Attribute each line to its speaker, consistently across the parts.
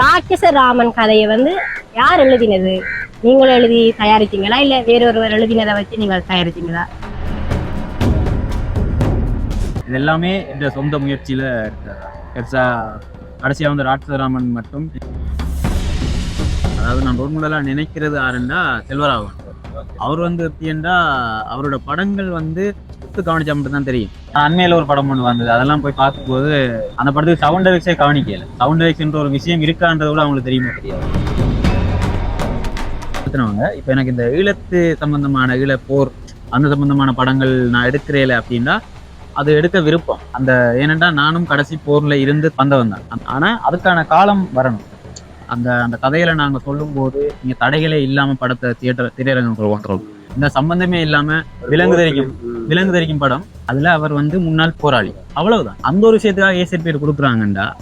Speaker 1: ராட்சச ராமன் கதையை வந்து யார் எழுதினது? நீங்களும் எழுதி தயாரித்தீங்களா இல்ல வேறொருவர் எழுதினதை வச்சு நீங்கள் தயாரிச்சீங்களா
Speaker 2: இது எல்லாமே இந்த சொந்த முயற்சியில் பெருசா கடைசியாக வந்து ராட்சசராமன் மட்டும். அதாவது நான் ரோல் மாடலாக நினைக்கிறது யாருன்னா செல்வராகவன். அவர் வந்து எப்படின்னா அவரோட படங்கள் வந்து சுத்து கவனிச்சா மட்டும்தான் தெரியும். அண்மையில் ஒரு படம் ஒன்று வந்தது. அதெல்லாம் போய் பார்க்கும்போது அந்த படத்துக்கு சவுண்ட் எஃபெக்ட்ஸே கவனிக்கல. சவுண்ட் எஃபெக்ட்ஸ்ன்ற ஒரு விஷயம் இருக்கான்றது கூட அவங்களுக்கு தெரியுமா? தெரியாது. இப்போ எனக்கு இந்த ஈழத்து சம்பந்தமான ஈழப்போர் அந்த சம்பந்தமான படங்கள் நான் எடுக்கிறேன் அப்படின்னா அது எடுக்க விருப்பம். அந்த ஏனென்றா நானும் கடைசி போர்ல இருந்து வந்தவன் தான். ஆனா அதுக்கான காலம் வரணும். அந்த அந்த கதையில நாங்க சொல்லும்போது இங்க தடைகளே இல்லாம படத்தை தியேட்டர் திரையரங்கம் கொண்டுறோம் இந்த சம்பந்தமே இல்லாம விலங்கு தெரிக்கும் விலங்கு தெரிக்கும் படம். அதுல அவர் வந்து முன்னாள் போராளி. அவ்வளவுதான். அந்த ஒரு விஷயத்துக்காக ஏசட் பேர் கொடுக்குறாங்கண்டா.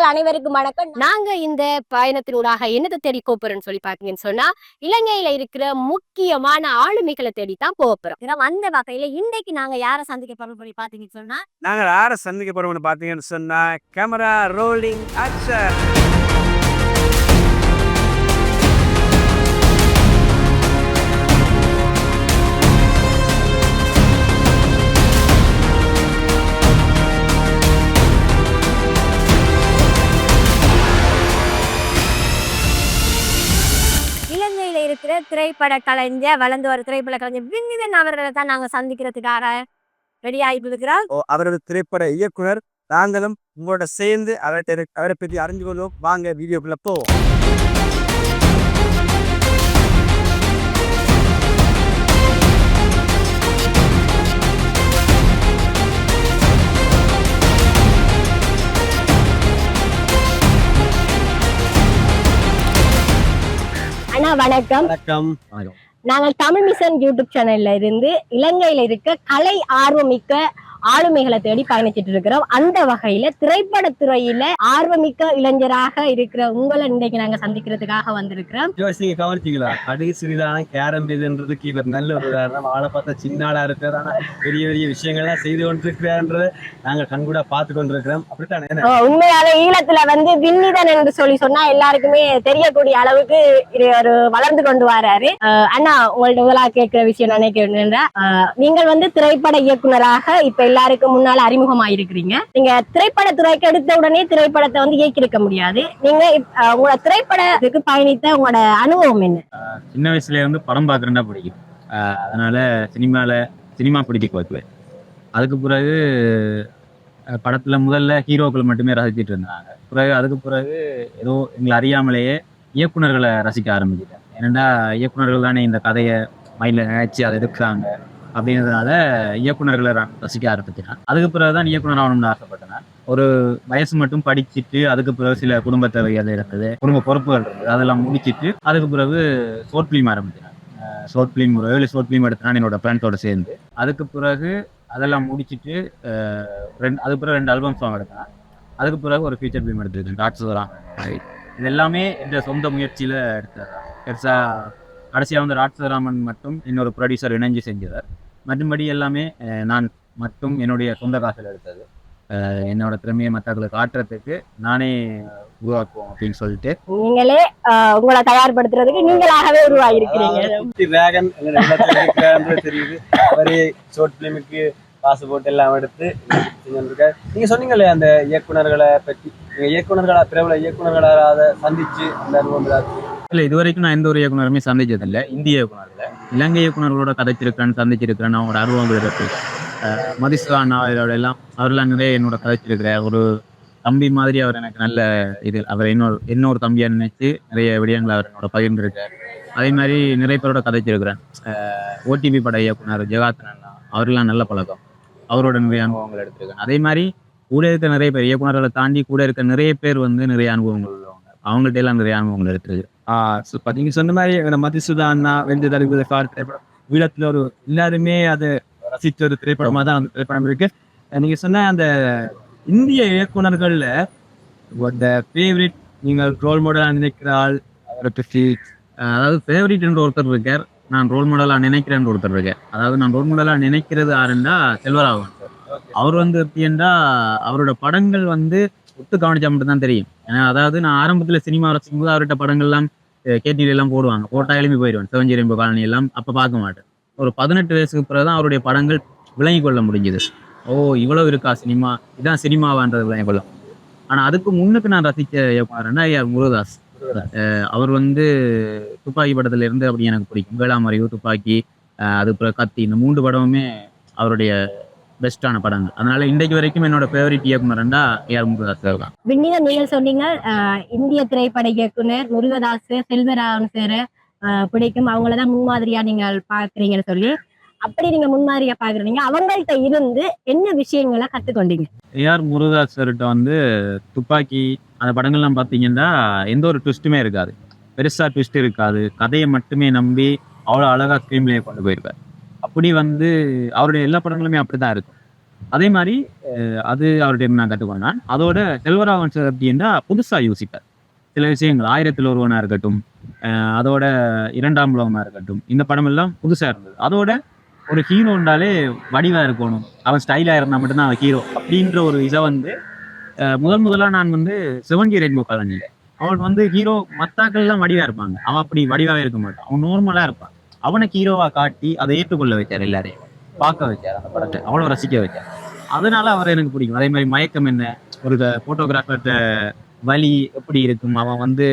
Speaker 1: நேர்கள் அனைவருக்கும் வணக்கம். நாங்க இந்த பயணத்தினூடாக என்னத்தை தேடி போறோம்னு சொல்லி பாத்தீங்கன்னு சொன்னா இலங்கையில இருக்கிற முக்கியமான ஆளுமைகளை தேடி தான் போறோம். அந்த வகையில இன்னைக்கு நாங்க யாரை சந்திக்க போறோம் சொல்லி பாத்தீங்கன்னு சொன்னா
Speaker 3: நாங்கள் யாரை சந்திக்க போறோம்னு பார்த்தீங்கன்னு சொன்னா கேமரா ரோலிங் ஆக்ஷன்
Speaker 1: திரைப்பட கலைஞர் வளர்ந்து வர திரைப்பட கலைஞர் விண்ணிதன் அவர்களை தான் நாங்க சந்திக்கிறதுக்காக ரெடி ஆகிட்டு
Speaker 3: ஓ அவரது திரைப்பட இயக்குனர் நாங்களும் உங்களோட சேர்ந்து அவர்கிட்ட அவரை பற்றி அறிஞ்சு கொள்வோம். வாங்க வீடியோக்குள்ள போவோம்.
Speaker 1: அண்ணா வணக்கம்.
Speaker 3: வணக்கம்.
Speaker 1: நாங்கள் தமிழ் மிஷன் யூடியூப் சேனல்ல இருந்து இலங்கையில இருக்க கலை ஆர்வமிக்க ஆளுமைகளை தேடி பயணிச்சிட்டு இருக்கிறோம். அந்த வகையில திரைப்படத்துறையில ஆர்வமிக்க இளைஞராக இருக்கிற உங்களை இன்னைக்கு நாங்க சந்திக்கிறதுக்காக வந்திருக்கிறோம்.
Speaker 4: நீங்க கவனிச்சீங்களா? கடைசியிலான கேரம் இதுன்றதுக்கு இவர் நல்ல ஒரு உதாரணம். ஆளை பார்த்தா சின்ன ஆளா இருக்கிறார் ஆனா பெரிய பெரிய விஷயங்கள்லாம் செய்து கொண்டிருக்கிறார்ன்றதை நாங்க கண்கூடா பார்த்து கொண்டிருக்கிறோம். அப்படித்தானே
Speaker 1: உண்மையால ஈழத்துல வந்து விண்ணிதன் என்று சொல்லி சொன்னா எல்லாருக்குமே தெரியக்கூடிய அளவுக்கு ஒரு வளர்ந்து கொண்டு வராரு. அண்ணா உங்கள்ட்ட முதலா கேட்கிற விஷயம் நினைக்கிறேன். நீங்கள் வந்து திரைப்பட இயக்குனராக இப்ப எல்லாருக்கும் முன்னால அறிமுகமாயிருக்கிறீங்க. நீங்க திரைப்பட துறைக்கு எடுத்த உடனே திரைப்படத்தை வந்து இயக்கியிருக்க முடியாது. நீங்க உங்களோட திரைப்படத்துக்கு பயணித்த உங்களோட அனுபவம் என்ன?
Speaker 2: சின்ன வயசுல இருந்து படம் பார்க்குறேன்னா பிடிக்கும். அதனால சினிமால சினிமா பிடிக்க பார்க்குவேன் அதுக்கு பிறகு படத்துல முதல்ல ஹீரோக்கள் மட்டுமே ரசிச்சிட்டு இருந்தாங்க. பிறகு அதுக்கு பிறகு ஏதோ எங்களை அறியாமலேயே இயக்குநர்களை ரசிக்க ஆரம்பிச்சிட்டேன். ஏன்னா இயக்குநர்கள் தானே இந்த கதையை மைண்ட்ல நினைச்சு அதை எடுக்கிறாங்க. அப்படின்றதுனால இயக்குனர்களை நான் ரசிக்க ஆரம்பிச்சிட்டேன். அதுக்கு பிறகு தான் இயக்குனர் ஆகணும்னு ஆசைப்பட்டேன். ஒரு வயசு மட்டும் படிச்சுட்டு அதுக்கு பிறகு சில குடும்ப தேவைகள் இருந்தது குடும்ப பொறுப்புகள் இருந்தது அதெல்லாம் முடிச்சிட்டு அதுக்கு பிறகு ஷோர்ட் ஃபிலிம் ஆரம்பிச்சேன் ஷோர்ட் ஃபிலிம் ஒரு ஏழு ஷோர்ட் ஃபிலிம் எடுத்தேன் என்னோட ஃப்ரெண்ட்ஸோட சேர்ந்து. அதுக்கு பிறகு அதெல்லாம் முடிச்சிட்டு ரெண்டு அதுக்கு பிறகு ரெண்டு ஆல்பம் சாங் எடுத்தேன். அதுக்கு பிறகு ஒரு ஃபீச்சர் ஃபிலிம் எடுத்திருக்கேன் ராட்சசராம் இது எல்லாமே இந்த சொந்த முயற்சியில் எடுத்தேன் பெருசாக கடைசியாக வந்து ராட்சசராமன் மட்டும் இன்னொரு ப்ரொடியூசர் இணைஞ்சு செஞ்சவர். மற்றபடி எல்லாமே நான் மட்டும் என்னுடைய சொந்த காசில் எடுத்தது. என்னோட திறமையை மற்றவர்களுக்கு காட்டுறதுக்கு நானே உருவாக்குவோம் அப்படின்னு சொல்லிட்டு.
Speaker 1: நீங்களே உங்களை தயார்படுத்துறதுக்கு நீங்களாகவே உருவாகிருக்கிறீங்க
Speaker 4: வேகன் தெரியுது. அவரே ஷார்ட் பிலிமுக்கு போட்டு எல்லாம் எடுத்து செஞ்சுருக்காரு. நீங்க சொன்னீங்களே அந்த இயக்குனர்களை பற்றி. இயக்குனர்களா பிரபல இயக்குனர்களா அதை சந்திச்சு அந்த அனுபவம் ஏதாச்சும்
Speaker 2: இல்லை இது வரைக்கும் நான் எந்த ஒரு இயக்குனருமே சந்திச்சதில்லை. இந்திய இயக்குனர்களை. இலங்கை இயக்குனர்களோட கதைச்சிருக்கிறேன் சந்திச்சிருக்கிறேன். அவங்களோட அனுபவங்கள் இருக்கு. மதிசா மதிசுவான் அவரோட எல்லாம் அவரெல்லாம் நிறைய என்னோட கதைச்சிருக்கிறேன் ஒரு தம்பி மாதிரி அவர் எனக்கு நல்ல இது அவர் இன்னொரு இன்னொரு தம்பியா நினைச்சு நிறைய விடயங்களை அவர் என்னோட பகிர்ந்துருக்கார் அதே மாதிரி நிறைய பேரோட கதைச்சிருக்கிறேன். ஓடிபி பட இயக்குனர் ஜெகாத்தன் அண்ணா அவரெல்லாம் நல்ல பழக்கம். அவரோட நிறைய அனுபவங்கள் எடுத்திருக்கேன். அதே மாதிரி கூட இருக்க நிறைய பேர் இயக்குனர்களை தாண்டி கூட இருக்க நிறைய பேர் வந்து நிறைய அனுபவங்கள் உள்ளவங்க. அவங்கள்ட்ட எல்லாம் நிறைய அனுபவங்கள் எடுத்திருக்கு
Speaker 4: இப்போ நீங்க சொன்ன மாதிரி மதிசுதா அண்ணா வெந்து தடுப்பு திரைப்படம் வீடத்துல ஒரு எல்லாருமே அதை ரசிச்ச ஒரு திரைப்படமா தான் அந்த திரைப்படம் இருக்கு அஹ் நீங்க சொன்ன அந்த இந்திய இயக்குனர்கள்ல அந்த ஃபேவரட் நீங்கள் ரோல் மாடலாக நினைக்கிற ஆள் அவரை பற்றி
Speaker 2: அதாவது ஃபேவரிட்ன்ற ஒருத்தர் இருக்கார் நான் ரோல் மாடலாக நினைக்கிறேன்னு ஒருத்தர் இருக்கார் அதாவது நான் ரோல் மாடலாக நினைக்கிறது யாருன்னா செல்வராகவன் அவர் வந்து எப்படின்னா அவரோட படங்கள் வந்து ஒத்து கவனிச்சா மட்டும்தான் தெரியும். ஏன்னா அதாவது நான் ஆரம்பத்தில் சினிமா ரசிக்கும் போது அவர்கிட்ட படங்கள்லாம் கேட்டில எல்லாம் போடுவாங்க. போட்டா எழுப்பி போயிடுவேன் சிவஞ்சி ரெம்பு காலனி எல்லாம் அப்போ பார்க்க மாட்டேன். ஒரு பதினெட்டு வயசுக்கு பிறகு தான் அவருடைய படங்கள் விளங்கி கொள்ள முடிஞ்சது. ஓ இவ்வளவு இருக்கா சினிமா இதான் சினிமாவான்றது விளங்கி கொள்ள ஆனால் அதுக்கு முன்னுக்கு நான் ரசித்த இயக்குனர்னா ஐயா முருகதாஸ். அவர் வந்து துப்பாக்கி படத்துல இருந்து அப்படி எனக்கு பிடிக்கும். வேளாண் அறிவு துப்பாக்கி அஹ் அது பிறகு கத்தி இந்த மூன்று படமுமே அவருடைய பெஸ்டான படங்கள். அதனால இன்றைக்கு வரைக்கும் என்னோட ஃபேவரட் இயக்குனர்னா ஏஆர் முருகதாஸ் சார் தான்
Speaker 1: விண்ணிதன் நீங்கள் சொன்னீங்க இந்திய திரைப்பட இயக்குனர் முருகதாஸ் செல்வராகவன் சார் பிடிக்கும். அவங்கள தான் முன்மாதிரியா நீங்கள் பாக்குறீங்கன்னு சொல்லி. அப்படி நீங்க முன்மாதிரியா பாக்குறீங்க அவங்கள்ட்ட இருந்து என்ன விஷயங்களை கத்துக்கொண்டீங்க?
Speaker 2: ஏஆர் முருகதாஸ் சார்கிட்ட வந்து துப்பாக்கி அந்த படங்கள்லாம் பார்த்தீங்கன்னா எந்த ஒரு ட்விஸ்ட்டுமே இருக்காது. பெருசா ட்விஸ்ட் இருக்காது. கதையை மட்டுமே நம்பி அவ்வளோ அழகா ஸ்க்ரீன்லேயே கொண்டு போயிருப்பார். அப்படி வந்து அவருடைய எல்லா படங்களுமே அப்படிதான் இருக்கும். அதே மாதிரி அது அவருடைய நான் கற்றுக்கொண்டான் அதோட செல்வராகவன் சார் அப்படின்னா புதுசா யோசிப்பார். சில விஷயங்கள் ஆயிரத்தில் ஒருவனா இருக்கட்டும் அதோட இரண்டாம் உலகமா இருக்கட்டும் இந்த படம் எல்லாம் புதுசா இருந்தது. அதோட ஒரு ஹீரோன்றாலே வடிவா இருக்கணும். அவன் ஸ்டைலாக இருந்தால் மட்டும்தான் அவன் ஹீரோ அப்படின்ற ஒரு இதை வந்து அஹ், முதல் முதலா நான் வந்து சிவங்கி ரெயின்போ காலனியில். அவன் வந்து ஹீரோ மத்தாக்கள் எல்லாம் வடிவா இருப்பாங்க. அவன் அப்படி வடிவாகவே இருக்க மாட்டான். அவன் நார்மலா இருப்பான். அவனை ஹீரோவா காட்டி அதை ஏற்றுக்கொள்ள வைத்தார் எல்லாரையும். பார்க்க வைத்தார் அந்த படத்தை. அவ்வளோ ரசிக்க வைத்தார். அதனால அவரை எனக்கு பிடிக்கும். அதே மாதிரி மயக்கம் என்ன? ஒரு போட்டோகிராஃபர்கிட்ட வலி எப்படி இருக்கும்? அவன் வந்து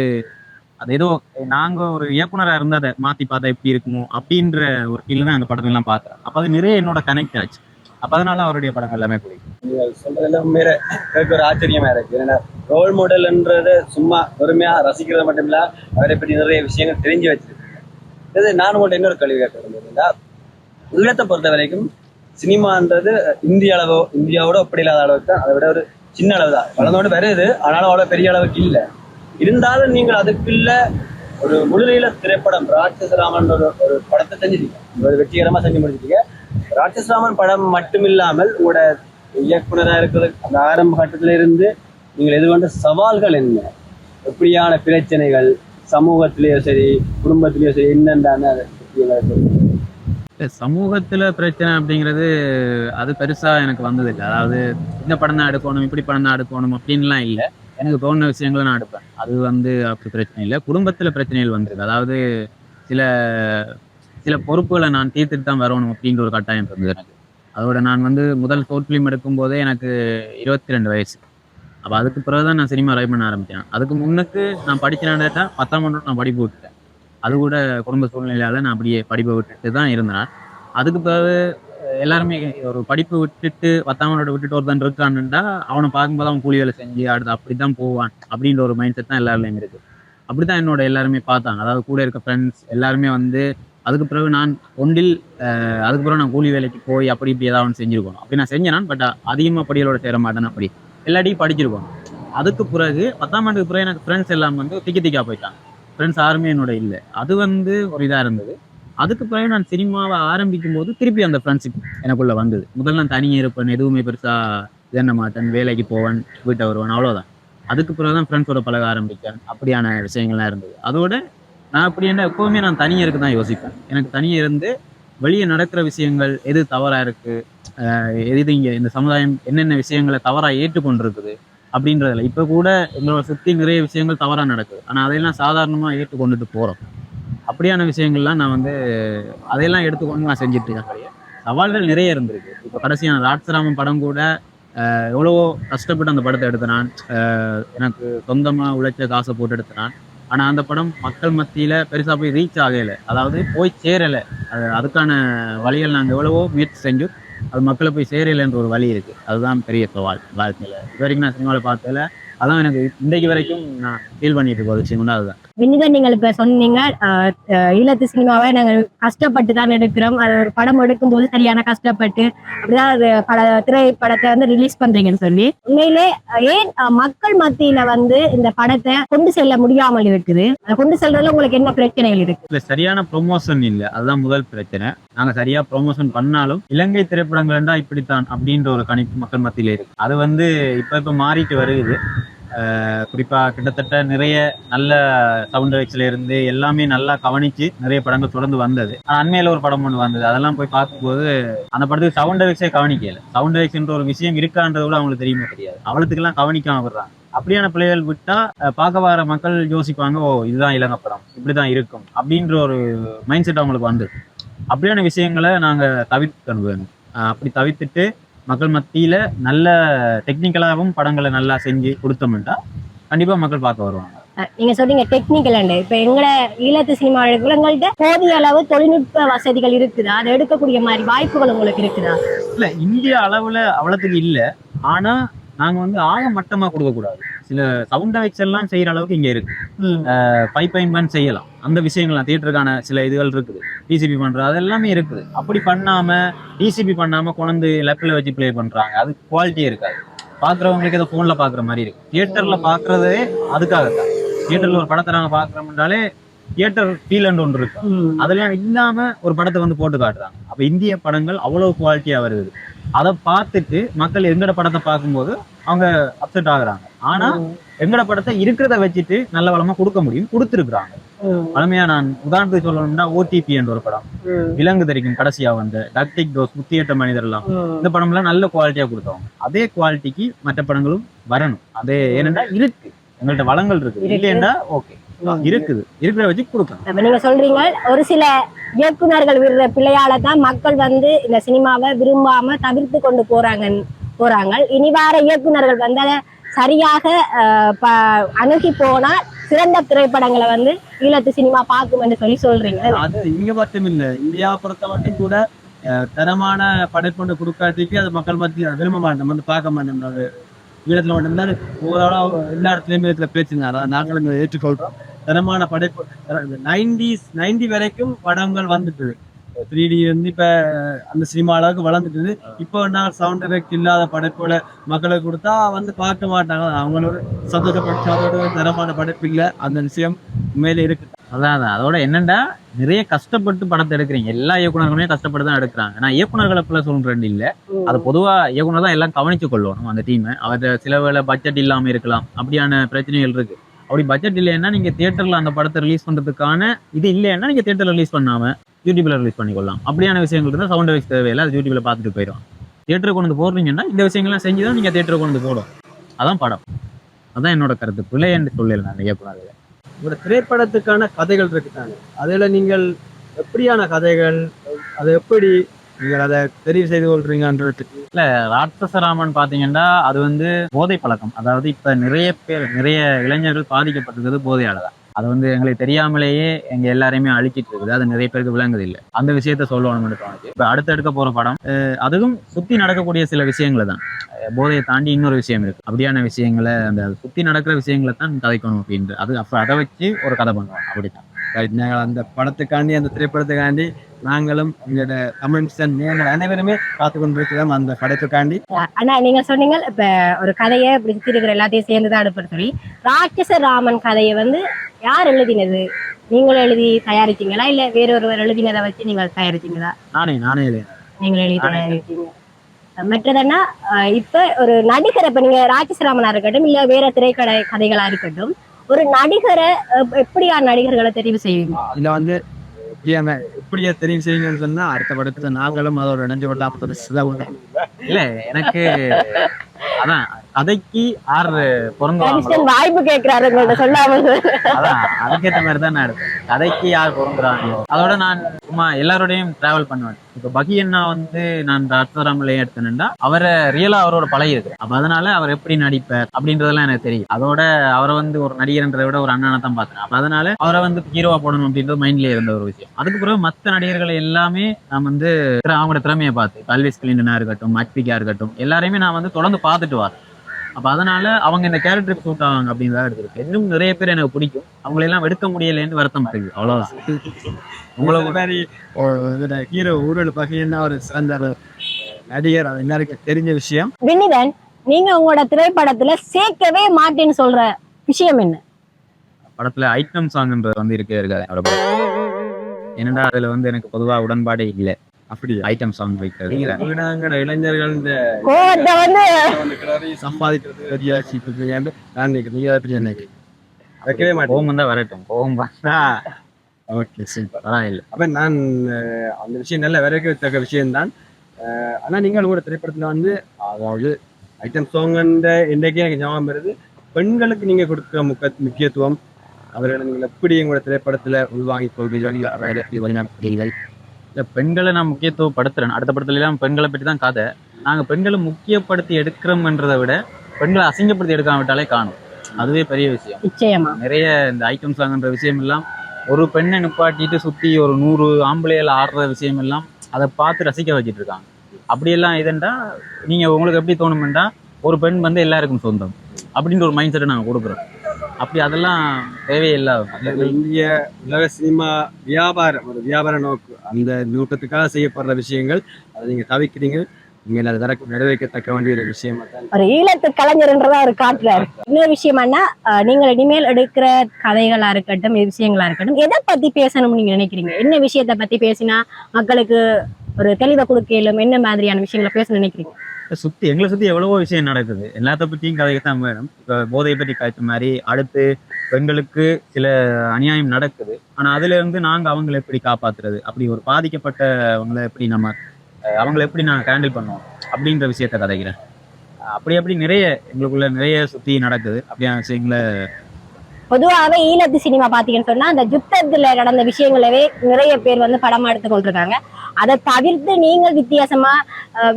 Speaker 2: அது ஏதோ நாங்க ஒரு இயக்குனராக இருந்தால் அதை மாற்றி பார்த்தா எப்படி இருக்குமோ அப்படின்ற ஒரு ஃபீல் தான் அந்த படத்தெல்லாம் பார்த்தேன். அப்போ அது நிறைய என்னோட கனெக்ட் ஆச்சு. அப்போ அதனால அவருடைய படங்கள் எல்லாமே பிடிக்கும்.
Speaker 5: சொல்றதெல்லாம் உண்மையில எனக்கு ஒரு ஆச்சரியமா இருக்கு. ஏன்னா ரோல் மாடல்ன்றது சும்மா பொறுமையா ரசிக்கிறது மட்டும் இல்ல அவரை பற்றி நிறைய விஷயங்கள் தெரிஞ்சு வச்சிருக்கு. இது நான் உங்கள்கிட்ட இன்னொரு கல்வி கேட்கறது ஈழத்தை பொறுத்த வரைக்கும் சினிமான்றது இந்திய அளவோ இந்தியாவோட அப்படி இல்லாத அளவுக்கு தான். அதை விட ஒரு சின்ன அளவு தான். வளர்ந்தோட வருது ஆனாலும் அவ்வளோ பெரிய அளவுக்கு இல்லை. இருந்தாலும் நீங்கள் அதுக்குள்ள ஒரு முழுநீள திரைப்படம் ராட்சசராமன் ஒரு ஒரு படத்தை செஞ்சிருக்கீங்க. ஒரு வெற்றிகரமாக செஞ்சு முடிச்சிருக்கீங்க. ராட்சசராமன் படம் மட்டும் இல்லாமல் உங்களோட இயக்குனராக இருக்கிறது அந்த ஆரம்ப கட்டத்திலிருந்து நீங்கள் எதிர்கொண்ட சவால்கள் என்ன? எப்படியான பிரச்சனைகள்? சமூகத்திலேயோ சரி குடும்பத்திலேயோ சரி என்னென்ன அதை
Speaker 2: சமூகத்துல பிரச்சனை அப்படிங்கிறது அது பெருசா எனக்கு வந்ததில்லை. அதாவது இந்த படம் தான் எடுக்கணும் இப்படி படம் தான் எடுக்கணும் அப்படின்லாம் இல்லை. எனக்கு தோணுன விஷயங்களை நான் எடுப்பேன். அது வந்து அப்படி பிரச்சனை இல்லை. குடும்பத்துல பிரச்சனைகள் வந்திருக்கு. அதாவது சில சில பொறுப்புகளை நான் தீர்த்துட்டு தான் வரணும் அப்படின்ற ஒரு கட்டாயம் இருந்தது எனக்கு. அதோட நான் வந்து முதல் ஷோர்ட் ஃபிலிம் எடுக்கும் போதே எனக்கு இருபத்தி ரெண்டு வயசு. அப்போ அதுக்கு பிறகு தான் நான் சினிமா ரைட் பண்ண ஆரம்பித்தேன். அதுக்கு முன்னுக்கு நான் படிக்கிறேன்டா பத்தாம் ஆண்டு நான் படிப்பு விட்டுட்டேன். அது கூட குடும்ப சூழ்நிலையால நான் அப்படியே படிப்பை விட்டுட்டு தான் இருந்தேன். அதுக்கு பிறகு எல்லாருமே ஒரு படிப்பு விட்டுட்டு பத்தாம் ஆண்டோட விட்டுட்டு ஒருத்தன் இருக்கான்னுடா அவனை பார்க்கும்போது அவன் கூலி வேலை செஞ்சு அடுத்து அப்படி தான் போவான் அப்படின்ற ஒரு மைண்ட் செட் தான் எல்லாருலேயும் இருக்குது அப்படி அப்படிதான் என்னோட எல்லாருமே பார்த்தாங்க. அதாவது கூட இருக்க ஃப்ரெண்ட்ஸ் எல்லாருமே வந்து அதுக்கு பிறகு நான் ஒன்றில் அதுக்கப்புறம் அதுக்கு பிறகு நான் கூலி வேலைக்கு போய் அப்படி இப்படி ஏதாவது ஒன்று செஞ்சுருக்கணும். அப்படி நான் செஞ்சேனான் பட் அதிகமாக படிகளோட சேர மாட்டேன் அப்படி. எல்லாத்தையும் படிச்சிருக்கோம். அதுக்கு பிறகு பத்தாம் ஆண்டுக்கு பிறகு எனக்கு ஃப்ரெண்ட்ஸ் எல்லாம் வந்து திக்கி திக்கா போயிட்டான் ஃப்ரெண்ட்ஸ் யாருமே என்னோட இல்லை. அது வந்து ஒரு இதாக இருந்தது. அதுக்கு பிறகு நான் சினிமாவை ஆரம்பிக்கும் போது திருப்பி அந்த ஃப்ரெண்ட்ஷிப் எனக்குள்ளே வந்தது. முதல்ல நான் தனியே இருப்பேன். எதுவுமே பெருசாக இதென்ன மாட்டேன். வேலைக்கு போவேன் வீட்டை வருவேன் அவ்வளோதான் அதுக்கு பிறகு தான் ஃப்ரெண்ட்ஸோட பழக ஆரம்பித்தேன். அப்படியான விஷயங்கள்லாம் இருந்தது. அதோட நான் அப்படி என்ன எப்போவுமே நான் தனியாக இருக்க தான் யோசிப்பேன். எனக்கு தனியாக இருந்து வெளியே நடக்கிற விஷயங்கள் எது தவறாக இருக்குது எது இங்கே இந்த சமுதாயம் என்னென்ன விஷயங்களை தவறாக ஏற்றுக்கொண்டிருக்குது அப்படின்றதில்ல இப்போ கூட எங்களோட சுற்றி நிறைய விஷயங்கள் தவறாக நடக்குது. ஆனால் அதையெல்லாம் சாதாரணமாக ஏற்றுக்கொண்டுட்டு போகிறோம் அப்படியான விஷயங்கள்லாம் நான் வந்து அதையெல்லாம் எடுத்துக்கொண்டு நான் செஞ்சுட்டு இருக்கேன் கிடையாது சவால்கள் நிறைய இருந்திருக்கு. இப்போ கடைசியான ராட்சராமன் படம் கூட எவ்வளவோ கஷ்டப்பட்டு அந்த படத்தை எடுத்தனான். எனக்கு சொந்தமாக உழைச்ச காசை போட்டு எடுத்தனான். ஆனா அந்த படம் மக்கள் மத்தியில பெருசாக போய் ரீச் ஆகலை. அதாவது போய் சேரலை. அது அதுக்கான வழிகள் நாங்கள் எவ்வளவோ முயற்சி செஞ்சு அது மக்களை போய் சேரலைன்ற ஒரு வழி இருக்குது அதுதான் பெரிய சவால் வாழ்க்கையில். இது வரைக்கும் நான் சினிமாவில் பார்த்ததில் அதான் எனக்கு இன்றைக்கு வரைக்கும் நான் ஃபீல் பண்ணிட்டு இருக்க ஒரு விஷயம் அதுதான்
Speaker 1: வினிதன் நீங்கள் இப்ப சொன்னீங்க ஈழத்து சினிமாவை நாங்கள் கஷ்டப்பட்டு தான் எடுக்கிறோம். அது ஒரு படம் எடுக்கும் போது சரியான கஷ்டப்பட்டு அப்படிதான் அது பட திரைப்படத்தை வந்து ரிலீஸ் பண்றீங்கன்னு சொல்லி. உண்மையிலே ஏன் மக்கள் மத்தியில வந்து இந்த படத்தை கொண்டு செல்ல முடியாமல் இருக்குது? அதை கொண்டு செல்றதுல உங்களுக்கு என்ன பிரச்சனைகள் இருக்கு?
Speaker 2: இல்ல சரியான ப்ரொமோஷன் இல்ல. அதுதான் முதல் பிரச்சனை. நாங்க சரியா ப்ரொமோஷன் பண்ணாலும் இலங்கை திரைப்படங்கள் தான் இப்படித்தான் அப்படின்ற ஒரு கணிப்பு மக்கள் மத்தியில இருக்கு. அது வந்து இப்ப இப்ப மாறிட்டு வருது. அஹ் குறிப்பா கிட்டத்தட்ட நிறைய நல்ல சவுண்ட் இருந்து எல்லாமே நல்லா கவனிச்சு நிறைய படங்கள் தொடர்ந்து வந்தது. ஆனா அண்மையில ஒரு படம் ஒன்று வந்தது. அதெல்லாம் போய் பார்க்கும்போது அந்த படத்துக்கு சவுண்ட் எஃபெக்ட்ஸே கவனிக்கல. சவுண்ட் எஃபெக்ட்ஸ்ன்ற ஒரு விஷயம் இருக்கான்றது கூட அவங்களுக்கு தெரியுமே தெரியாது. அவ்வளவுக்கெல்லாம் கவனிக்காம விடுறாங்க. அப்படியான பிள்ளைகள் விட்டா பார்க்க வர மக்கள் யோசிப்பாங்க ஓ இதுதான் இலங்கை படம். இப்படிதான் இருக்கும். அப்படின்ற ஒரு மைண்ட் செட் அவங்களுக்கு வந்து அப்படியான விஷயங்களை நாங்க தவிர்க்கணும் அப்படி தவிர்த்துட்டு மக்கள் மத்தியில நல்ல டெக்னிக்கலாகவும் படங்களை நல்லா செஞ்சு கொடுத்தோம்னா கண்டிப்பா மக்கள் பார்க்க வருவாங்க.
Speaker 1: நீங்க சொன்னீங்க டெக்னிக்கல் அண்ட் இப்ப எங்கட ஈழத்து சினிமா எங்கள்கிட்ட போதிய அளவு தொழில்நுட்ப வசதிகள் இருக்குதா? அதை எடுக்கக்கூடிய மாதிரி வாய்ப்புகள் உங்களுக்கு இருக்குதா?
Speaker 2: இல்ல இந்திய அளவுல அவ்வளவுக்கு இல்ல. ஆனா நாங்க வந்து ஆக மட்டமா கொடுக்க கூடாது சில சவுண்ட் எஃபெக்ட்ஸ் எல்லாம் செய்யற அளவுக்கு இங்க இருக்கு. பாயிண்ட் ஒன் செய்யலாம். அந்த விஷயங்கள்லாம் தியேட்டருக்கான சில இதுகள் இருக்குது. டிசிபி பண்றது அது எல்லாமே இருக்குது. அப்படி பண்ணாம டிசிபி பண்ணாம கொண்டு லெப்பில் வச்சு ப்ளே பண்றாங்க. அது குவாலிட்டியே இருக்காது. பாக்குறவங்களுக்கு ஏதோ போன்ல பாக்குற மாதிரி இருக்கு. தியேட்டர்ல பாக்குறதே அதுக்காகத்தான். தியேட்டர்ல ஒரு படத்தை நாங்க பாக்குறோம்னாலே தியேட்டர் ஃபீல் அண்ட் ஒன்று இருக்கு அதெல்லாம் இல்லாம ஒரு படத்தை வந்து போட்டு காட்டுறாங்க. அப்ப இந்திய படங்கள் அவ்வளவு குவாலிட்டியா வருது. அதை பார்த்துட்டு மக்கள் எங்கட படத்தை பார்க்கும்போது அவங்க அப்செட் ஆகுறாங்க. ஆனா எங்கட படத்தை இருக்கிறத வச்சுட்டு நல்ல வளமா கொடுக்க முடியும் கொடுத்துருக்குறாங்க. பழமையா நான் உதாரணத்துக்கு சொல்லணும்னா ஓடிபி என்ற ஒரு படம். விலங்கு தெரிக்கும் கடைசியா வந்த டக்டிக் டோஸ் முத்தியட்ட மனிதர் எல்லாம் இந்த படம்லாம் நல்ல குவாலிட்டியா கொடுத்தவங்க. அதே குவாலிட்டிக்கு மற்ற படங்களும் வரணும். அதே ஏனென்றா இருக்கு. எங்கள்ட்ட வளங்கள் இருக்கு. இல்லையா ஓகே இருக்குது. இருக்கிறத வச்சு கொடுக்கணும்
Speaker 1: நீங்க சொல்றீங்க ஒரு சில இயக்குநர்கள் விடுற பிள்ளையால தான் மக்கள் வந்து இந்த சினிமாவை விரும்பாம தவிர்த்து கொண்டு போறாங்க போறாங்க. இனி வார இயக்குனர்கள் வந்து அதை சரியாக ப- அணுகி போனா சிறந்த திரைப்படங்களை வந்து ஈழத்து சினிமா பார்க்கும் என்று சொல்லி சொல்றீங்க.
Speaker 4: அது இங்க மட்டும் இல்ல இந்தியா பொறுத்த மட்டும் கூட அஹ், தரமான படைப்புண்டு கொடுக்காட்டிக்கு அது மக்கள் மத்தியில் விரும்ப மாட்டோம் வந்து பார்க்க மாட்டோம். ஈழத்துல மட்டும்தான் ஓரளவு எல்லா இடத்துலயுமே இதுல பேச்சுங்க. நாங்களும் ஏற்றுக்கொள்றோம். தரமான படைப்பு நைன்டிஸ் நைன்டி வரைக்கும் படங்கள் வந்துட்டு த்ரீ டி வந்து இப்ப அந்த சினிமா அளவுக்கு வளர்ந்துட்டு இப்போ நான் சவுண்ட் எஃபெக்ட் இல்லாத படைப்புகளை மக்களுக்கு கொடுத்தா வந்து பார்க்க மாட்டாங்க. அவங்களோட சந்தோஷப்பட்டு அதோட தரமான படைப்பு இல்லை. அந்த விஷயம் உண்மையில இருக்கு.
Speaker 2: அதான் அதான். அதோட என்னண்டா நிறைய கஷ்டப்பட்டு படத்தை எடுக்கிறீங்க. எல்லா இயக்குனர்களுமே கஷ்டப்பட்டு தான் எடுக்கிறாங்க. நான் இயக்குனர்களை போல சொல்றேன் இல்ல. அது பொதுவா இயக்குனர் தான் எல்லாம் கவனிச்சு கொள்ளணும் அந்த டீமை அவர் சில வேளை பட்ஜெட் இல்லாம இருக்கலாம். அப்படியான பிரச்சனைகள் இருக்கு. அப்படி பட்ஜெட் இல்லைன்னா நீங்கள் தேட்டரில் அந்த படத்தை ரிலீஸ் பண்ணுறதுக்கான இது இல்லைன்னா நீங்கள் தேட்டரில் ரிலீஸ் பண்ணாமல் யூடியூப்பில் ரிலீஸ் பண்ணிக்கொள்ளலாம். அப்படியான விஷயங்கள் இருந்தால் சவுண்ட் எஃபெக்ட்ஸ் தேவையில்லை. அது யூடியூபில் பார்த்துட்டு போயிடும் தியேட்டருக்கு கொண்டு போடுறீங்கன்னா இந்த விஷயங்கள்லாம் செஞ்சு தான் நீங்கள் தியேட்டருக்கு கொண்டு வந்து போடும் அதான் படம். அதான் என்னோட கருத்து. பிள்ளை என்று சொல்லல நான் இயக்குனர்
Speaker 5: ஒரு திரைப்படத்துக்கான கதைகள் இருக்குதாங்க அதில் நீங்கள் எப்படியான கதைகள் அது எப்படி நீங்கள் அதை தெரிவு செய்து கொள்றீங்கன்றது
Speaker 2: ராட்சசராமன் பாத்தீங்கன்னா அது வந்து போதை பழக்கம் அதாவது இப்ப நிறைய பேர் நிறைய இளைஞர்கள் பாதிக்கப்பட்டிருக்கிறது போதையால தான். அது வந்து எங்களுக்கு தெரியாமலேயே எங்க எல்லாரையுமே அழிச்சிட்டு இருக்குது. அது நிறைய பேருக்கு விளங்குது இல்லை. அந்த விஷயத்த சொல்லணும்னு தோணுச்சு. இப்ப அடுத்த எடுக்க போற படம் அதுவும் சுத்தி நடக்கக்கூடிய சில விஷயங்களை தான். போதையை தாண்டி இன்னொரு விஷயம் இருக்கு. அப்படியான விஷயங்களை அந்த சுத்தி நடக்கிற விஷயங்களை தான் கதைக்கணும் அப்படின்ட்டு. அது அப்ப அதை வச்சு ஒரு கதை பண்ணுவோம். அப்படித்தான்.
Speaker 4: நாங்கள் அந்த படத்துக்காண்டி அந்த திரைப்படத்துக்காண்டி நாங்களும் எங்களோட கமெண்ட்ஸ் நீங்கள் அனைவருமே காத்து கொண்டிருக்கிறோம் அந்த படைப்புக்காண்டி
Speaker 1: ஆனா நீங்க சொன்னீங்க இப்ப ஒரு கதையை இப்படி சுத்தி இருக்கிற எல்லாத்தையும் சேர்ந்து தான் எடுப்பது சொல்லி. ராட்சச ராமன் கதையை வந்து யார் எழுதினது? நீங்களும் எழுதி தயாரிச்சீங்களா? இல்ல வேறொருவர் எழுதினதை வச்சு நீங்கள் தயாரிச்சீங்களா?
Speaker 2: நானே நானே இது
Speaker 1: நீங்கள் எழுதி தயாரிச்சீங்க. மற்றதுன்னா இப்ப ஒரு நடிகரை இப்ப நீங்க ராட்சசராமனா இருக்கட்டும் இல்ல வேற திரைக்கடை கதைகளா இருக்கட்டும் ஒரு நடிகரை எப்படியா நடிகர்களை தெரிவு செய்வீங்க?
Speaker 4: இதில் வந்து இப்படியே தெரிவு செய்யுங்கன்னு சொன்னால் அடுத்த படத்தை நாங்களும் அதோட இணைஞ்சு கொள்ளாம
Speaker 2: இல்ல எனக்கு அதான் கதைக்கு ஆறு
Speaker 1: கனிஷ்டன் வாய்ப்பு கேட்கிறாரு சொல்லாம.
Speaker 2: அதான் அதுக்கேற்ற மாதிரி தான் நான் எடுப்பேன் கதைக்கு யார் பொருந்துறாங்களோ அதோட நான் சும்மா எல்லாரோடையும் டிராவல் பண்ணுவேன். இப்போ பகி அண்ணா வந்து நான் ரத்னராமலையும் எடுத்தேன்னா அவரை ரியலா அவரோட பழகி இருக்கிறேன் அப்ப அதனால அவர் எப்படி நடிப்பார் அப்படின்றதெல்லாம் எனக்கு தெரியும். அதோட அவரை வந்து ஒரு நடிகர்ன்றதை விட ஒரு அண்ணனை தான் பார்த்தேன் அப்போ அதனால அவரை வந்து ஹீரோவா போடணும் அப்படின்றது மைண்ட்ல இருந்த ஒரு விஷயம். அதுக்கு பிறகு மத்த நடிகர்களை எல்லாமே நான் வந்து அவங்களோட திறமையை பார்த்து கல்விஸ் கிளிண்டனா இருக்கட்டும் அட்பிகா இருக்கட்டும் எல்லாரையுமே நான் வந்து தொடர்ந்து பார்த்துட்டு வரேன். அப்ப அதனால அவங்க இந்த கேரக்டருக்கு சூட் ஆவாங்க அப்படின்றத எடுத்திருக்கு இன்னும் நிறைய பேர் எனக்கு பிடிக்கும். அவங்களை எல்லாம் எடுக்க முடியலைன்னு வருத்தம் இருக்கு அவ்வளவுதான்.
Speaker 4: உங்களை மாதிரி ஹீரோ ஊழல் பகையின்னா ஒரு சிறந்த ஒரு நடிகர் அது எல்லாருக்கும் தெரிஞ்ச விஷயம்.
Speaker 1: வினிதன் நீங்க உங்களோட திரைப்படத்துல சேர்க்கவே மாட்டேன்னு சொல்ற விஷயம் என்ன?
Speaker 2: படத்துல ஐட்டம் சாங்ன்றது வந்து இருக்கே இருக்காது. என்னடா அதுல வந்து எனக்கு பொதுவா உடன்பாடே இல்லை.
Speaker 4: அப்படியா?
Speaker 2: ஐட்டம் வைக்கிறது.
Speaker 4: இளைஞர்கள் இந்த
Speaker 1: கோவத்தை வந்து
Speaker 4: சம்பாதிக்கிறது நான் நினைக்கிறேன். நீங்க நினைக்கிறேன் வைக்கவே மாட்டேன்
Speaker 2: கோவம் தான் வரட்டும். கோவம் வந்தா
Speaker 4: ஓகே சரி
Speaker 2: பரவாயில்லை.
Speaker 4: அப்ப நான் அந்த விஷயம் நல்ல வரவேற்கத்தக்க விஷயம்தான். அஹ், ஆனா நீங்கள் கூட திரைப்படத்துல வந்து அதாவது ஐட்டம் சாங்ன்ற இன்றைக்கே எனக்கு ஞாபகம் வருது. பெண்களுக்கு நீங்க கொடுக்குற முக்க முக்கியத்துவம் அவர்களை நீங்கள் எப்படி உங்களோட திரைப்படத்துல உள்வாங்கி கொள்வீர்கள்.
Speaker 2: இல்ல பெண்களை நான் முக்கியத்துவப்படுத்துறேன். அடுத்த படத்துல எல்லாம் பெண்களை பற்றி தான் கதை. நாங்க பெண்களை முக்கியப்படுத்தி எடுக்கிறோம்ன்றதை விட பெண்களை அசிங்கப்படுத்தி எடுக்காம விட்டாலே காணும். அதுவே பெரிய விஷயம்.
Speaker 1: நிச்சயமா.
Speaker 2: நிறைய இந்த ஐட்டம் சாங்ன்ற விஷயம் எல்லாம் ஒரு பெண்ணை நிப்பாட்டிட்டு சுத்தி ஒரு நூறு ஆம்பளைகள் ஆடுற விஷயம் எல்லாம் அதை பார்த்து ரசிக்க வச்சிட்டு இருக்காங்க. அப்படியெல்லாம் இதுண்டா நீங்க உங்களுக்கு எப்படி தோணுமெண்டா? ஒரு பெண் வந்து எல்லாருக்கும் சொந்தம். அப்படின்ற ஒரு மைண்ட் செட்டை நாங்கள் கொடுக்குறோம். அப்படி அதெல்லாம் தேவையில்லாத
Speaker 4: இந்திய உலக சினிமா வியாபாரம் ஒரு வியாபார நோக்கு அந்த நோக்கத்துக்காக செய்யப்படுற விஷயங்கள் அதை நீங்க தவிக்கிறீங்க நீங்க அதை தர நிறைவேற்றத்தக்க வேண்டிய ஒரு விஷயமா தான்
Speaker 1: ஒரு ஈழத்து கலைஞர்ன்றதா அவர் காட்டுறாரு இன்னொரு விஷயமானா அஹ், நீங்கள் இனிமேல் எடுக்கிற கதைகளா இருக்கட்டும் விஷயங்களா இருக்கட்டும் எதை பத்தி பேசணும்னு நீங்க நினைக்கிறீங்க? என்ன விஷயத்தை பத்தி பேசினா மக்களுக்கு ஒரு தெளிவை கொடுக்கலும் என்ன மாதிரியான விஷயங்களை பேச நினைக்கிறீங்க?
Speaker 2: சுத்தி எங்களை சுத்தி எவ்வளவோ விஷயம் நடக்குது. எல்லாத்த பத்தியும் கதைக்கத்தான் வேணும். இப்போ போதையை பற்றி காய்ச்ச மாதிரி அடுத்து பெண்களுக்கு சில அநியாயம் நடக்குது. ஆனா அதுல இருந்து நாங்க அவங்களை எப்படி காப்பாத்துறது? அப்படி ஒரு பாதிக்கப்பட்டவங்களை எப்படி நம்ம அவங்களை எப்படி நாங்க ஹேண்டில் பண்ணுவோம்? அப்படின்ற விஷயத்த கதைக்கிறேன். அப்படி அப்படி நிறைய எங்களுக்குள்ள நிறைய சுத்தி நடக்குது. அப்படியான விஷயங்களை
Speaker 1: பொதுவாகவே ஈழத்து சினிமா பார்த்தீங்கன்னு சொன்னால் அந்த யுத்தத்தில் நடந்த விஷயங்களவே நிறைய பேர் வந்து படமா எடுத்து கொண்டிருக்காங்க அதை தவிர்த்து நீங்கள் வித்தியாசமா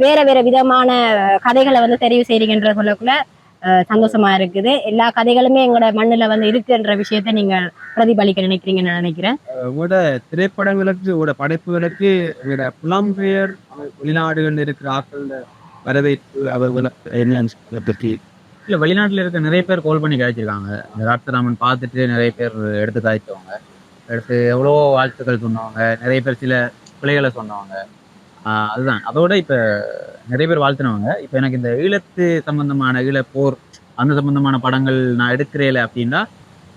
Speaker 1: வேற வேற விதமான கதைகளை வந்து தெரிவு செய்கிறீங்கன்ற சொல்லக்குள்ள சந்தோஷமாக சந்தோஷமா இருக்குது. எல்லா கதைகளுமே எங்களோட மண்ணுல வந்து இருக்குன்ற விஷயத்த நீங்கள் பிரதிபலிக்க நினைக்கிறீங்கன்னு நினைக்கிறேன்.
Speaker 4: உங்களோட திரைப்படங்களுக்கு உங்களோட படைப்புகளுக்கு உங்களோட புலம்பெயர் வெளிநாடுகளில் இருக்கிற ஆட்களோட வரவேற்பு அவர்களை என்னன்னு பற்றி
Speaker 2: இல்ல வெளிநாட்டுல இருக்க நிறைய பேர் கால் பண்ணி காய்ச்சிருக்காங்க இந்த ராட்சராமன் பார்த்துட்டு நிறைய பேர் எடுத்து காய்ச்சவங்க எடுத்து எவ்வளோ வாழ்த்துக்கள் சொன்னவங்க நிறைய பேர் சில பிள்ளைகளை சொன்னவங்க. ஆஹ் அதுதான். அதோட இப்ப நிறைய பேர் வாழ்த்துனவங்க. இப்ப எனக்கு இந்த ஈழத்து சம்பந்தமான ஈழப்போர் அந்த சம்பந்தமான படங்கள் நான் எடுக்கிறேன் அப்படின்னா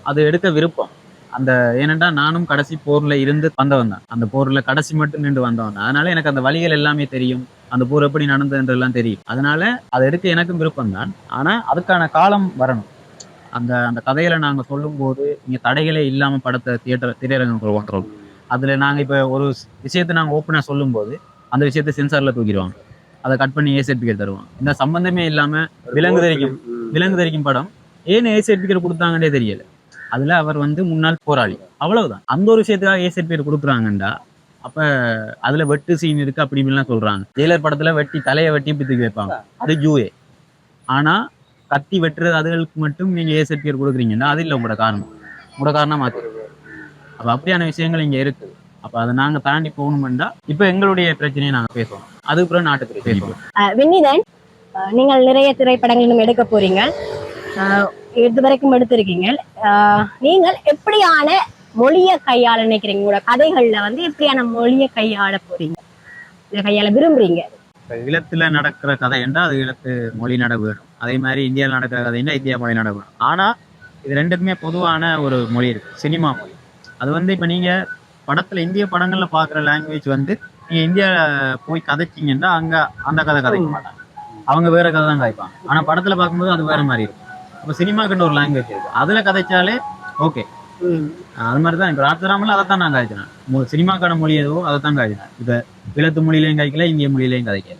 Speaker 2: அது எடுக்க விருப்பம். அந்த ஏனென்றா நானும் கடைசி போர்ல இருந்து வந்தவன் தான். அந்த போர்ல கடைசி மட்டும் நின்று வந்தவன் தான். அதனால எனக்கு அந்த வழிகள் எல்லாமே தெரியும். அந்த போர் எப்படி நடந்ததுன்றெல்லாம் தெரியும். அதனால அதை எடுக்க எனக்கும் விருப்பம் தான். ஆனா அதுக்கான காலம் வரணும். அந்த அந்த கதைகளை நாங்க சொல்லும்போது இங்க தடைகளே இல்லாம படத்தை தியேட்டர் திரையரங்கம் கொள்வோம் அதுல நாங்க இப்ப ஒரு விஷயத்தை நாங்க ஓப்பனா சொல்லும்போது அந்த விஷயத்தை சென்சார்ல தூக்கிடுவாங்க. அதை கட் பண்ணி ஏ சர்டிபிகேட் தருவாங்க. இந்த சம்பந்தமே இல்லாம விலங்கு தெரிக்கும் விலங்கு தெரிக்கும் படம். ஏன் ஏ சர்டிபிகேட் கொடுத்தாங்கன்னே தெரியல. அதுல அவர் வந்து முன்னாள் போராளி. அவ்வளவுதான். அந்த ஒரு விஷயத்துக்காக ஏ பேர் கொடுக்குறாங்கண்டா. அப்ப அதுல வெட்டு சீன் இருக்கு அப்படி இப்படிலாம் சொல்றாங்க. ஜெயிலர் படத்துல வெட்டி தலையை வெட்டி பித்துக்கு வைப்பாங்க. அது ஜூஏ ஆனா கத்தி வெட்டுறது அதுகளுக்கு மட்டும் நீங்க ஏசட் பேர் கொடுக்குறீங்கன்னா அது இல்லை உங்களோட காரணம். உங்களோட காரணம் மாத்து அப்ப அப்படியான விஷயங்கள் இங்க இருக்கு. அப்ப அதை நாங்க தாண்டி போகணும்னா இப்ப எங்களுடைய பிரச்சனையை நாங்க பேசுவோம். அதுக்கப்புறம் நாட்டுக்கு பேசுவோம்.
Speaker 1: வின்னிதன் நீங்கள் நிறைய திரைப்படங்கள் எடுக்க போறீங்க. அஹ் இது வரைக்கும் எடுத்திருக்கீங்க நீங்கள் எப்படியான மொழியை கையாள நினைக்கிறீங்க? உங்களோட கதைகள்ல வந்து எப்படியான மொழியை கையாள போறீங்க? இதை கையாள விரும்புறீங்க?
Speaker 2: ஈழத்துல நடக்கிற கதை என்றால் அது ஈழத்து மொழி நடைபெறும் அதே மாதிரி இந்தியாவில் நடக்கிற கதைன்னா இந்தியா மொழி நடவு ஆனா இது ரெண்டுக்குமே பொதுவான ஒரு மொழி இருக்கு சினிமா மொழி. அது வந்து இப்ப நீங்க படத்துல இந்திய படங்கள்ல பாக்குற லாங்குவேஜ் வந்து நீங்க இந்தியா போய் கதைச்சிங்கன்னா அங்க அந்த கதை கதைக்க மாட்டாங்க. அவங்க வேற கதை தான் கதைப்பாங்க ஆனா படத்துல பார்க்கும்போது அது வேற மாதிரி இருக்கும் அப்ப சினிமாக்குன்ற ஒரு லாங்குவேஜ் இருக்கு. அதுல கதைச்சாலே ஓகே அது மாதிரி தான் இப்போ ராஜராமில் அதை தான் நான் காய்ச்சினேன் சினிமாக்கான மொழி எதுவோ அதை தான் காய்ச்சினேன் இப்போ ஈழத்து மொழியிலையும் காய்க்கல இந்திய மொழியிலையும் கதைக்கல.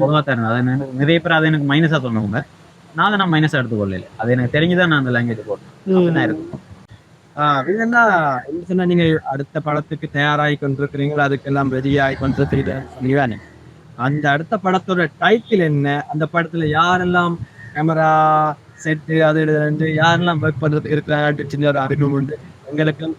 Speaker 2: பொதுவாக தான் இருந்தது. அது எனக்கு நிறைய பேர் அதை எனக்கு மைனஸாக சொன்னவங்க. நான் அதை நான் மைனஸாக எடுத்துக்கொள்ளல. அது எனக்கு தெரிஞ்சுதான் நான் அந்த லாங்குவேஜ் போட்டேன். அப்படிதான் இருக்கு.
Speaker 4: ஆஹ் என்னன்னா என்ன? சொன்னா நீங்க அடுத்த படத்துக்கு தயாராகி கொண்டிருக்கிறீங்களோ? அதுக்கெல்லாம் ரெடியாகி கொண்டிருக்கிறீங்க அந்த அடுத்த படத்தோட டைட்டில் என்ன? அந்த படத்துல யாரெல்லாம் கேமரா செட்டு அது இது வந்து யாரெல்லாம் ஒர்க் பண்றது இருக்கிறாங்க சின்ன ஒரு அறிமுகம் உண்டு. எங்களுக்கும்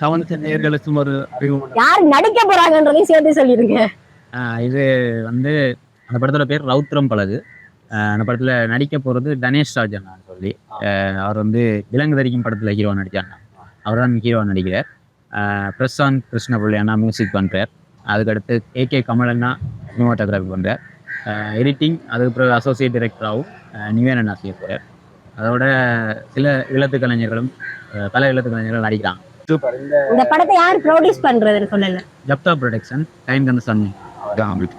Speaker 4: கவனிச்ச நேர்களுக்கும் ஒரு அறிமுகம் உண்டு.
Speaker 1: யார் நடிக்க போறாங்கன்றதையும் சேர்த்து சொல்லிருங்க
Speaker 2: ஆஹ் இது வந்து அந்த படத்தோட பேர் ரவுத்ரம் பழகு. ஆஹ் அந்த படத்துல நடிக்க போறது கணேஷ் ராஜன் சொல்லி. ஆஹ் அவர் வந்து விலங்கு தரிக்கும் படத்துல ஹீரோ நடிச்சாங்க. அவர் தான் ஹீரோ நடிக்கிறார். ஆஹ் பிரசாந்த் கிருஷ்ணபுள்ளி அண்ணா மியூசிக் பண்றார். அதுக்கடுத்து ஏகே கமல் அண்ணா சினிமாட்டோகிராஃபி பண்றார். எடிட்டிங் அதுக்கு பிறகு அசோசியேட் டைரக்டராகவும் நிவேன் அண்ணா செய்ய போறார். அதோட சில இளத்து கலைஞர்களும் பல இளத்து கலைஞர்கள் நடிக்கிறாங்க.
Speaker 1: இந்த படத்தை யார் ப்ரொடியூஸ் பண்றதுன்னு சொல்லல.
Speaker 2: ஜப்தா ப்ரொடக்ஷன் டைம் கந்த சன்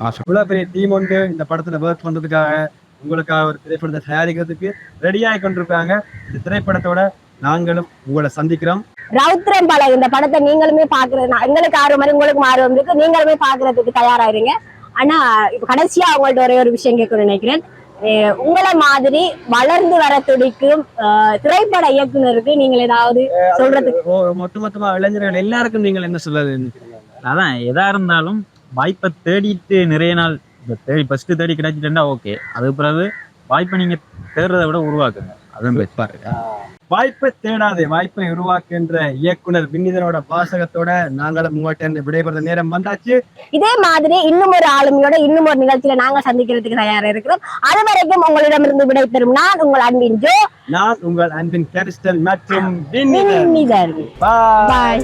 Speaker 2: ஆசை.
Speaker 4: இவ்வளவு பெரிய டீம் ஒன்று இந்த படத்துல ஒர்க் பண்றதுக்காக உங்களுக்காக ஒரு திரைப்படத்தை தயாரிக்கிறதுக்கு ரெடியாகி கொண்டிருக்காங்க. இந்த திரைப்படத்தோட நாங்களும் உங்களை சந்திக்கிறோம்.
Speaker 1: ரவுத்ரம் பல இந்த படத்தை நீங்களுமே பாக்குறது எங்களுக்கு ஆர்வம் மாதிரி உங்களுக்கு ஆர்வம் இருக்கு. நீங்களுமே பாக்குறதுக்கு தயாராயிருங்க. ஆனா இப்ப கடைசியா உங்கள்ட்ட ஒரே ஒரு விஷயம் கேட்கணும்னு நினைக்கிறேன். உங்களை மாதிரி வளர்ந்து வர துடிக்கும் திரைப்பட இயக்குனருக்கு நீங்கள் ஏதாவது சொல்றதுக்கு
Speaker 4: ஓ, ஒட்டு மொத்தமா இளைஞர்கள் எல்லாருக்கும் நீங்கள் என்ன சொல்றது
Speaker 2: அதான் எதா இருந்தாலும் வாய்ப்பை தேடிட்டு நிறைய நாள் இப்போ தேடி ஃபர்ஸ்ட் தேடி கிடைச்சிட்டா ஓகே அதுக்கு பிறகு வாய்ப்பை நீங்க தேடுறதை விட உருவாக்குங்க. அதுவும் பெஸ்ட் பாருங்க
Speaker 4: வாய்ப்பை தேடாதே வாய்ப்பை உருவாக்குகின்ற இயக்குனர் விண்ணிதனோட வாசகத்தோட நாங்களும் உங்கள்கிட்ட விடைபெற நேரம் வந்தாச்சு.
Speaker 1: இதே மாதிரி இன்னும் ஒரு ஆளுமையோட இன்னும் ஒரு நிகழ்ச்சியில நாங்க சந்திக்கிறதுக்கு தயாரா இருக்கிறோம். அது வரைக்கும் உங்களிடமிருந்து விடைபெறும் நான் உங்கள் அன்பின் ஜோ.
Speaker 4: நான் உங்கள் அன்பின் கேரிஸ்டல் மற்றும்.
Speaker 1: பாய்